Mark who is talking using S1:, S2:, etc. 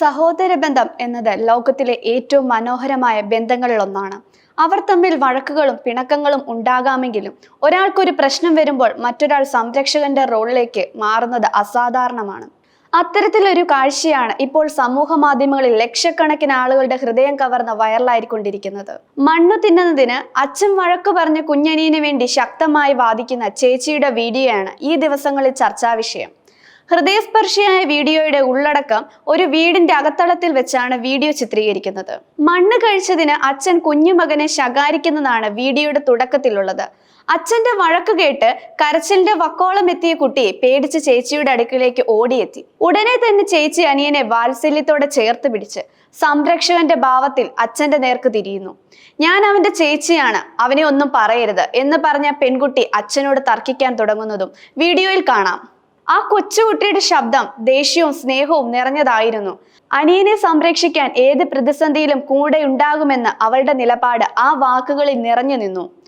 S1: സഹോദര ബന്ധം എന്നത് ലോകത്തിലെ ഏറ്റവും മനോഹരമായ ബന്ധങ്ങളിൽ ഒന്നാണ് അവർ തമ്മിൽ വഴക്കുകളും പിണക്കങ്ങളും ഉണ്ടാകാമെങ്കിലും ഒരാൾക്കൊരു പ്രശ്നം വരുമ്പോൾ മറ്റൊരാൾ സംരക്ഷകന്റെ റോളിലേക്ക് മാറുന്നത് അസാധാരണമാണ്. അത്തരത്തിലൊരു കാഴ്ചയാണ് ഇപ്പോൾ സമൂഹ മാധ്യമങ്ങളിൽ ലക്ഷക്കണക്കിന് ആളുകളുടെ ഹൃദയം കവർന്ന വൈറലായിക്കൊണ്ടിരിക്കുന്നത്. മണ്ണു തിന്നുന്നതിന് അച്ഛൻ വഴക്കു പറഞ്ഞ കുഞ്ഞനീന് വേണ്ടി ശക്തമായി വാദിക്കുന്ന ചേച്ചിയുടെ വീഡിയോയാണ് ഈ ദിവസങ്ങളിൽ ചർച്ചാ വിഷയം ഹൃദയസ്പർശിയായ വീഡിയോയുടെ ഉള്ളടക്കം ഒരു വീടിന്റെ അകത്തളത്തിൽ വെച്ചാണ് വീഡിയോ ചിത്രീകരിക്കുന്നത്. മണ്ണ് കഴിച്ചതിന് അച്ഛൻ കുഞ്ഞുമകനെ ശകാരിക്കുന്നതാണ് വീഡിയോയുടെ തുടക്കത്തിലുള്ളത്. അച്ഛന്റെ വഴക്ക് കേട്ട് കരച്ചിലിന്റെ വക്കോളം എത്തിയ കുട്ടി പേടിച്ച് ചേച്ചിയുടെ അടുക്കിലേക്ക് ഓടിയെത്തി. ഉടനെ തന്നെ ചേച്ചി അനിയനെ വാത്സല്യത്തോടെ ചേർത്ത് പിടിച്ച് സംരക്ഷകന്റെ ഭാവത്തിൽ അച്ഛന്റെ നേർക്ക് തിരിയുന്നു. ഞാൻ അവന്റെ ചേച്ചിയാണ് അവനെ ഒന്നും പറയരുത് എന്ന് പറഞ്ഞ പെൺകുട്ടി അച്ഛനോട് തർക്കിക്കാൻ തുടങ്ങുന്നതും വീഡിയോയിൽ കാണാം. ആ കൊച്ചുകുട്ടിയുടെ ശബ്ദം ദേഷ്യവും സ്നേഹവും നിറഞ്ഞതായിരുന്നു. അനിയനെ സംരക്ഷിക്കാൻ ഏത് പ്രതിസന്ധിയിലും കൂടെ ഉണ്ടാകുമെന്ന് അവളുടെ നിലപാട് ആ വാക്കുകളിൽ നിറഞ്ഞു നിന്നു.